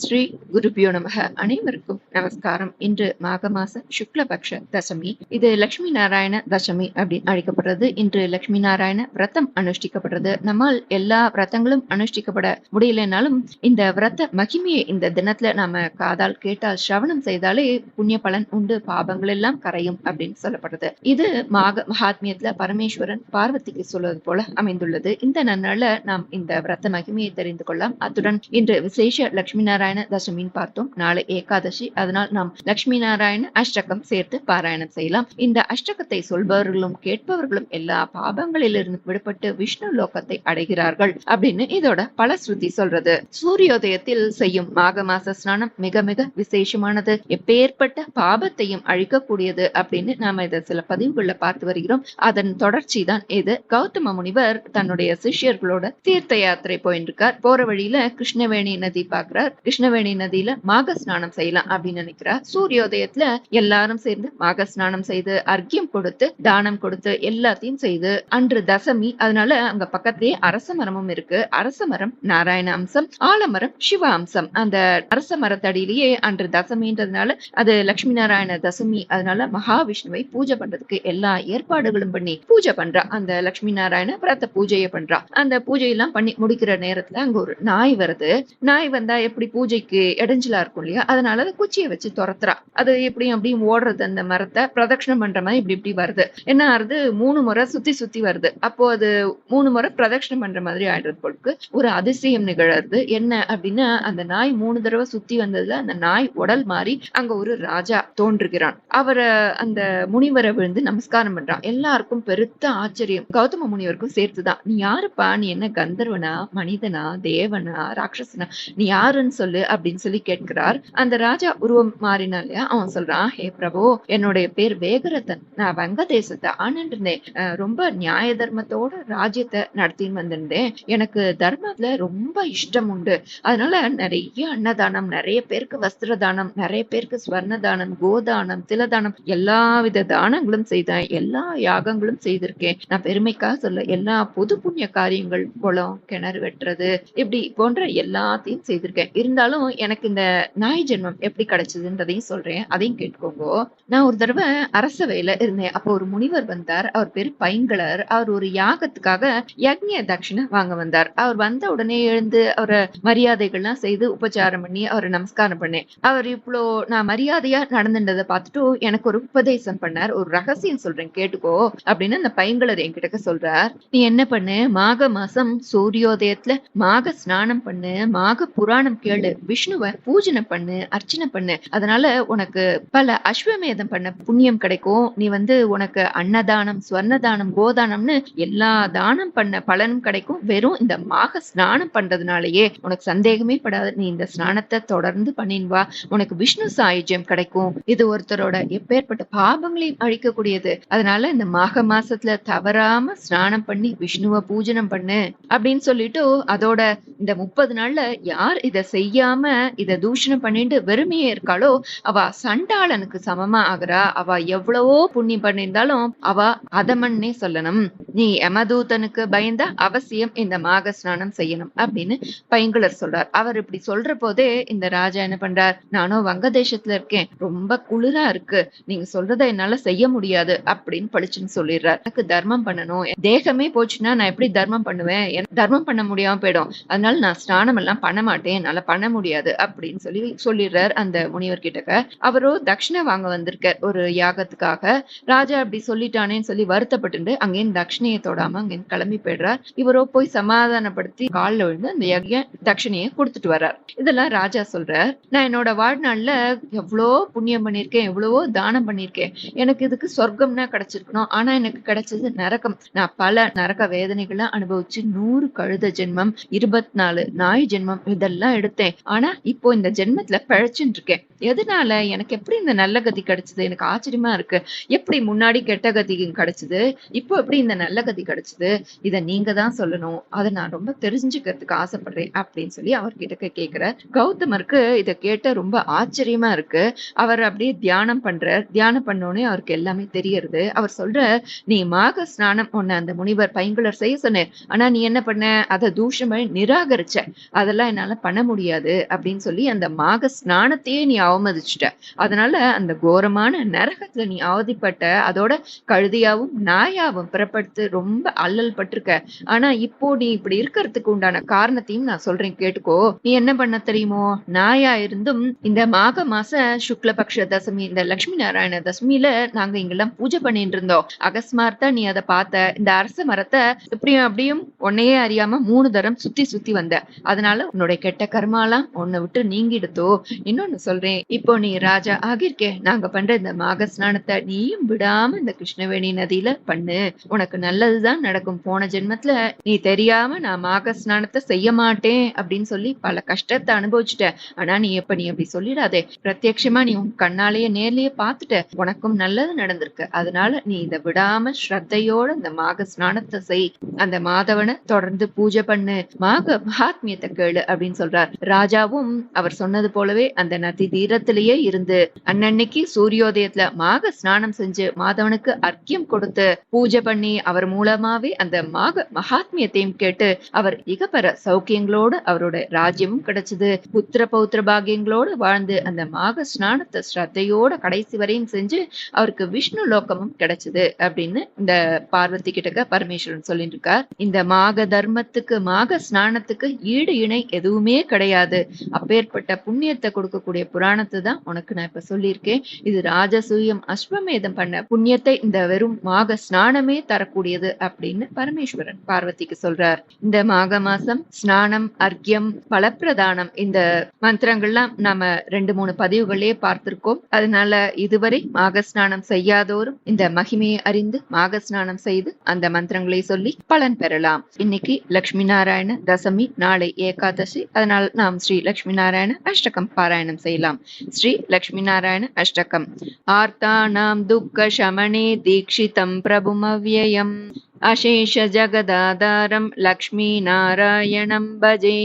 ஸ்ரீ குருபியோ நமக. அனைவருக்கும் நமஸ்காரம். இன்று மாக மாச சுக்லபக்ஷ தசமி. இது லட்சுமி நாராயண தசமி அப்படின்னு அழைக்கப்படுறது. இன்று லட்சுமி நாராயண விரதம் அனுஷ்டிக்கப்படுறது. நம்மால் எல்லா விரதங்களும் அனுஷ்டிக்கப்பட முடியலனாலும் இந்த விரத மகிமையை இந்த தினத்துல நாம காதால் கேட்டால் சிரவணம் செய்தாலே புண்ணிய பலன் உண்டு பாபங்கள் எல்லாம் கரையும் அப்படின்னு சொல்லப்படுறது இது மாக மகாத்மியத்துல பரமேஸ்வரன் பார்வதிக்கு சொல்வது போல அமைந்துள்ளது. இந்த நன்னால நாம் இந்த விரத மகிமையை தெரிந்து கொள்ளலாம். அத்துடன் இன்று விசேஷ லட்சுமி நாராயண தசமின்னு பார்த்தோம். நாளை ஏகாதசி. அதனால் நாம் லட்சுமி நாராயண அஷ்டகம் சேர்த்து பாராயணம் செய்யலாம். இந்த அஷ்டகத்தை சொல்பவர்களும் கேட்பவர்களும் எல்லா பாபங்களிலிருந்து விடுபட்டு விஷ்ணு லோகத்தை அடைகிறார்கள் அப்படின்னு இதோட பல ஸ்ருதி சொல்றது. சூரியோதயத்தில் செய்யும் மாக மாச ஸ்நானம் மிக மிக விசேஷமானது. எப்பேற்பட்ட பாபத்தையும் அழிக்கக்கூடியது அப்படின்னு நாம இதை சில பதிவுகள்ல பார்த்து வருகிறோம். அதன் தொடர்ச்சி தான் இது. கௌதம முனிவர் தன்னுடைய சிஷ்யர்களோட தீர்த்த யாத்திரை போயிட்டு இருக்கார் போற வழியில கிருஷ்ணவேணி நதி பாக்குறார் கிருஷ்ணவேணி நதியில மாக ஸ்நானம் செய்யலாம் அப்படின்னு நினைக்கிறா. சூரியோதயத்துல எல்லாரும் சேர்ந்து மாக ஸ்நானம் செய்து அர்க்கியம் கொடுத்து தானம் கொடுத்து எல்லாத்தையும் செய்து அன்று தசமி அதனால அங்க பக்கத்திலேயே அரச மரமும் இருக்கு. அரச மரம் நாராயண அம்சம் ஆலமரம் சிவ அம்சம். அந்த அரச மரத்தடியிலேயே அன்று தசமின்றதுனால அது லட்சுமி நாராயண தசமி அதனால மகாவிஷ்ணுவை பூஜை பண்றதுக்கு எல்லா ஏற்பாடுகளும் பண்ணி பூஜை பண்றா. அந்த லட்சுமி நாராயண பிரத்த பூஜையை பண்றா. அந்த பூஜையெல்லாம் பண்ணி முடிக்கிற நேரத்துல அங்க ஒரு நாய் வருது. நாய் வந்தா எப்படி பூஜைக்கு இடைஞ்சலா இருக்கும் இல்லையா? அதனால அதை குச்சியை வச்சு துரத்துறா. அது எப்படியும் அப்படியும் ஓடுறது அந்த மரத்தை பிரதட்சணம் பண்ற மாதிரி இப்படி இப்படி வருது. என்ன ஆறுது? மூணு முறை சுத்தி சுத்தி வருது. அப்போ அது மூணு முறை பிரதட்சணம் பண்ற மாதிரி ஆயிடுறது பொழுது ஒரு அதிசயம் நிகழறது. என்ன அப்படின்னா அந்த நாய் மூணு தடவை சுத்தி வந்ததுல அந்த நாய் உடல் மாறி அங்க ஒரு ராஜா தோன்றுகிறான். அவரை அந்த முனிவரை விழுந்து நமஸ்காரம் பண்றான். எல்லாருக்கும் பெருத்த ஆச்சரியம். கௌதம முனிவருக்கும் சேர்த்துதான். நீ யாருப்பா? நீ என்ன கந்தர்வனா மனிதனா தேவனா ராட்சசனா? நீ யாருன்னு சொல்லி. சொல்லு அப்படின்னு சொல்லி கேட்கிறார். அந்த ராஜா உருவம் மாறினா இல்லையா அவன் சொல்றான் ஹே பிரபு என்னுடைய பேர் வேகரதன். நான் வங்க தேசத்தை ஆண்டுருந்தேன் ரொம்ப நியாய தர்மத்தோட ராஜ்யத்தை நடத்தின்னு வந்திருந்தேன். எனக்கு தர்மத்துல ரொம்ப இஷ்டம் உண்டு. அதனால நிறைய அன்னதானம் நிறைய பேருக்கு வஸ்திர தானம் நிறைய பேருக்கு ஸ்வர்ண தானம் கோதானம் திலதானம் எல்லா வித தானங்களும் செய்தேன். எல்லா யாகங்களும் செய்திருக்கேன். நான் பெருமைக்காக சொல்ல எல்லா பொது புண்ணிய காரியங்கள் குளம் கிணறு வெட்டுறது இப்படி போன்ற எல்லாத்தையும் செய்திருக்கேன். இருந்தாலும் எனக்கு இந்த நாய் ஜென்மம் எப்படி கிடைச்சதுன்றதையும் சொல்றேன். அதையும் கேட்டுக்கோங்க. நான் ஒரு தடவை அரசவையில இருந்தேன். அப்போ ஒரு முனிவர் வந்தார். அவர் பேரு பைங்களர் அவர் ஒரு யாகத்துக்காக யக்ஞ தட்சிணை வாங்க வந்தார். அவர் வந்த உடனே எழுந்து அவரை மரியாதைகள்லாம் செய்து உபச்சாரம் பண்ணி அவரை நமஸ்காரம் பண்ணேன். அவர் இவ்வளோ நான் மரியாதையா நடந்துட்டதை பார்த்துட்டு எனக்கு ஒரு உபதேசம் பண்ணார். ஒரு ரகசியம் சொல்றேன். கேட்டுக்கோ அப்படின்னு அந்த பைங்களர் என்கிட்ட சொல்றார். நீ என்ன பண்ணு? மாக மாசம் சூரியோதயத்துல மாக ஸ்நானம் பண்ணு. மாக புராணம் கேளு. விஷ்ணுவை பூஜனை பண்ணு அர்ச்சனை பண்ணு. அதனால உனக்கு பல அஸ்வமேதம் பண்ண புண்ணியம் கிடைக்கும். நீ வந்து உனக்கு அன்னதானம் ஸ்வர்ணதானம் கோதானம்னு எல்லா தானம் பண்ண பலனும் கிடைக்கும். வெறும் இந்த மாக ஸ்நானம் பண்றதுனாலயே உனக்கு சந்தேகமே படாது. நீ இந்த ஸ்நானத்தை தொடர்ந்து பண்ணின்வா உனக்கு விஷ்ணு சாயுஜ்யம் கிடைக்கும். இது ஒருத்தரோட எப்பேற்பட்ட பாபங்களையும் அழிக்கக்கூடியது. அதனால இந்த மாக மாசத்துல தவறாம ஸ்நானம் பண்ணி விஷ்ணுவை பூஜனம் பண்ணு அப்படின்னு சொல்லிட்டு அதோட இந்த முப்பது நாள்ல யார் இத தெரியாம இத தூஷணம் பண்ணிட்டு வெறுமையே இருக்காளோ? அவ சண்டாளனுக்கு சமமா ஆகுறா? அவ எவ்வளவோ புண்ணியம் பண்ணியிருந்தாலும் அவ அதமன்னே சொல்லணும். நீ யமதூதனுக்கு பயந்தா அவசியம் இந்த மாக ஸ்நானம் செய்யணும் அப்படின்னு பைங்குளர் சொல்றார். அவர் இப்படி சொல்ற போதே இந்த ராஜா என்ன பண்றார்? நானும் வங்கதேசத்துல இருக்கேன். ரொம்ப குளிரா இருக்கு. நீங்க சொல்றத என்னால செய்ய முடியாது அப்படின்னு பளிச்சுன்னு சொல்லிடுறார். எனக்கு தர்மம் பண்ணணும். தேகமே போச்சுன்னா நான் எப்படி தர்மம் பண்ணுவேன்? தர்மம் பண்ண முடியாம போயிடும். அதனால நான் ஸ்நானம் எல்லாம் பண்ண மாட்டேன். என்னால பண்ண முடியாது அப்படின்னு சொல்லி சொல்லிடுறார் அந்த முனிவர் கிட்டக்க. அவரோ தட்சிணை வாங்க வந்திருக்கார் ஒரு யாகத்துக்காக. ராஜா அப்படி சொல்லிட்டானேன்னு சொல்லி வருத்தப்பட்டு அங்கேயும் தட்சிணையை தொடாம அங்கேயும் கிளம்பி போயிடுறார். இவரோ போய் சமாதானப்படுத்தி காலில் விழுந்து அந்த யஜ்ய தட்சிணையை கொடுத்துட்டு வர்றார். இதெல்லாம் ராஜா சொல்றார். நான் என்னோட வாழ்நாள்ல எவ்வளோ புண்ணியம் பண்ணியிருக்கேன் எவ்வளவோ தானம் பண்ணியிருக்கேன். எனக்கு இதுக்கு சொர்க்கம்னா கிடைச்சிருக்கணும். ஆனா எனக்கு கிடைச்சது நரகம். நான் பல நரக வேதனைகளை அனுபவிச்சு நூறு கழுத ஜென்மம் இருபத்தி நாலு நாய் ஜென்மம் இதெல்லாம் எடுத்தேன். ஆனா இப்போ இந்த ஜென்மத்துல பழச்சுட்டு இருக்கேன் எதனால? எனக்கு எப்படி இந்த நல்ல கதி கிடைச்சது? எனக்கு ஆச்சரியமா இருக்கு. எப்படி முன்னாடி கெட்ட கதி கிடைச்சது? இப்போ எப்படி இந்த நல்ல கதி கிடைச்சது? இதை நீங்க தான் சொல்லணும். அதை நான் ரொம்ப தெரிஞ்சுக்கிறதுக்கு ஆசைப்படுறேன் அப்படின்னு சொல்லி அவர்கிட்ட கேக்குற கௌதமருக்கு இதை கேட்ட ரொம்ப ஆச்சரியமா இருக்கு. அவர் அப்படியே தியானம் பண்றார். தியானம் பண்ணோடனே அவருக்கு எல்லாமே தெரியறது. அவர் சொல்ற நீ மாக ஸ்நானம் உன்னை அந்த முனிவர் பைங்குளர் செய்ய சொன்னேன் ஆனா நீ என்ன பண்ண? அதை தூஷம் நிராகரிச்ச. அதெல்லாம் என்னால பண்ண முடியாது. கூடாது அப்படின்னு சொல்லி அந்த மாக ஸ்நானத்தையே நீ அவமதிச்சிட்ட. அதனால அந்த கோரமான நரகத்துல நீ அவதிப்பட்ட அதோட கழுதியாவும் நாயாவும் பிறப்படுத்து ரொம்ப அல்லல் பட்டிருக்க. ஆனா இப்போ நீ இப்படி இருக்கிறதுக்கு உண்டான காரணத்தையும் நான் சொல்றேன் கேட்டுக்கோ. நீ என்ன பண்ண தெரியுமோ? நாயா இருந்தும் இந்த மாக மாச சுக்லபக்ஷ தசமி இந்த லட்சுமி நாராயண தசமியில நாங்க இங்கெல்லாம் பூஜை பண்ணிட்டு இருந்தோம். அகஸ்மார்த்தா நீ அதை பார்த்த இந்த அரச மரத்தை இப்படியும் அப்படியும் உன்னையே அறியாம மூணு தரம் சுத்தி சுத்தி வந்த. அதனால உன்னுடைய கெட்ட கர்மாலாம் உன்னை விட்டு நீங்கிடுதோ இன்னொன்னு சொல்றேன். இப்போ நீ ராஜா ஆகியிருக்கே. நாங்க பண்ற இந்த மாக ஸ்நானத்தை நீயும் விடாம இந்த கிருஷ்ணவேணி நதியில பண்ணு. உனக்கு நல்லதுதான் நடக்கும். போன ஜென்மத்துல நீ தெரியாம நான் மாக ஸ்நானத்தை செய்ய மாட்டேன் அப்படின்னு சொல்லி பல கஷ்டத்தை அனுபவிச்சுட்ட. ஆனா நீ எப்ப நீ அப்படி சொல்லிடாதே. பிரத்யட்சமா நீ உன் கண்ணாலேயே நேர்லயே பார்த்துட்ட. உனக்கும் நல்லது நடந்திருக்கு. அதனால நீ இதை விடாம ஸ்ரத்தையோட இந்த மாக ஸ்நானத்தை செய். அந்த மாதவனை தொடர்ந்து பூஜை பண்ணு. மாக மகாத்மியத்தை கேளு அப்படின்னு சொல்றார். ராஜாவும் அவர் சொன்னது போலவே அந்த நதி தீரத்திலேயே இருந்து அன்னன்னைக்கு சூரியோதயத்துல மாக ஸ்நானம் செஞ்சு மாதவனுக்கு அர்க்கியம் கொடுத்து பூஜை பண்ணி அவர் மூலமாவே அந்த மாக மகாத்மியத்தையும் கேட்டு அவர் இகப்பர சௌக்கியங்களோடு அவரோட ராஜ்யமும் கிடைச்சது. புத்திர பௌத்திர பாகியங்களோடு வாழ்ந்து அந்த மாக ஸ்நானத்தை ஸ்ரத்தையோட கடைசி வரையும் செஞ்சு அவருக்கு விஷ்ணு லோகமும் கிடைச்சது அப்படின்னு இந்த பார்வதி கிட்டக்க பரமேஸ்வரன் சொல்லிட்டு இருக்கார். இந்த மாக தர்மத்துக்கு மாக ஸ்நானத்துக்கு ஈடு இணை எதுவுமே கிடையாது. முடியாது அப்பேற்பட்ட புண்ணியத்தை கொடுக்கக்கூடிய புராணத்தை தான் உனக்கு நான் இப்ப சொல்லியிருக்கேன். இது ராஜசூயம் அஸ்வமேதம் பண்ண புண்ணியத்தை இந்த வெறும் மாக ஸ்நானமே தரக்கூடியது அப்படின்னு பரமேஸ்வரன் பார்வதிக்கு சொல்றார். இந்த மாக மாசம் ஸ்நானம் அர்க்கியம் பலப்பிரதானம் இந்த மந்திரங்கள்லாம் நாம ரெண்டு மூணு பதிவுகளே பார்த்திருக்கோம். அதனால இதுவரை மாக ஸ்நானம் செய்யாதோரும் இந்த மகிமையை அறிந்து மாக ஸ்நானம் செய்து அந்த மந்திரங்களை சொல்லி பலன் பெறலாம். இன்னைக்கு லட்சுமி நாராயண தசமி நாளை ஏகாதசி. அதனால் நாம் நாம் ஸ்ரீ லக்ஷ்மி நாராயண அஷ்டகம் பாராயணம் செய்யலாம். ஸ்ரீ லக்ஷ்மி நாராயண அஷ்டகம். ஆர்த்தானாம் துக்க சமணே தீக்ஷிதம் பிரபுமவ்யயம். अशेष जगदाधारं लक्ष्मीनारायणं भजे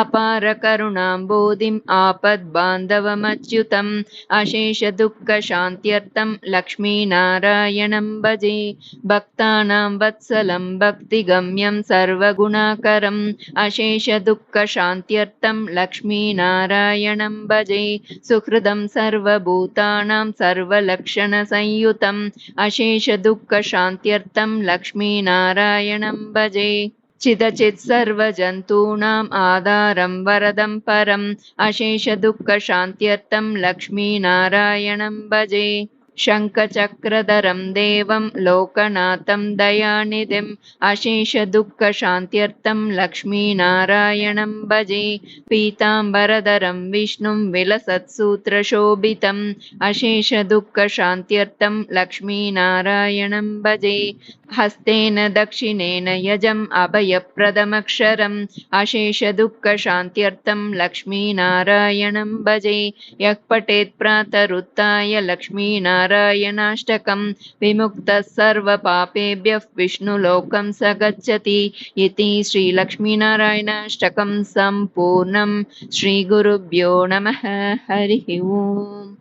अपार करुणाम्बोधिम् आपद्बान्धवमच्युतम् अशेष दुःखशान्त्यर्थं लक्ष्मीनारायणं भजे भक्तानां वत्सलं भक्तिगम्यं सर्वगुणाकरम् अशेष दुःखशान्त्यर्थं लक्ष्मीनारायणं भजे सुहृदं सर्वभूतानां सर्वलक्षणसंयुतम् अशेष दुःखशान्त्यर्थं लक्ष्मी नारायणं भजे चिदचित् सर्वजन्तूनाम् आधारं वरदं परम् अशेषदुःखशान्त्यर्थं लक्ष्मीनारायणं भजे शङ्खचक्रधरं देवं लोकनाथं दयानिधिम् अशेषदुःखशान्त्यर्थं लक्ष्मीनारायणं भजे पीताम्बरधरं विष्णुं विलसत्सूत्रशोभितम् अशेषदुःखशान्त्यर्थं लक्ष्मीनारायणं भजे हस्तेन दक्षिणेन यजम् अभयप्रदमक्षरम् अशेषदुःखशान्त्यर्थं लक्ष्मीनारायणं भजे यः पठेत् प्रातरुत्थाय लक्ष्मीनारायणाष्टकं विमुक्तः सर्वपापेभ्यः विष्णुलोकं स गच्छति इति श्रीलक्ष्मीनारायणाष्टकं सम्पूर्णं श्रीगुरुभ्यो नमः हरिः ओम्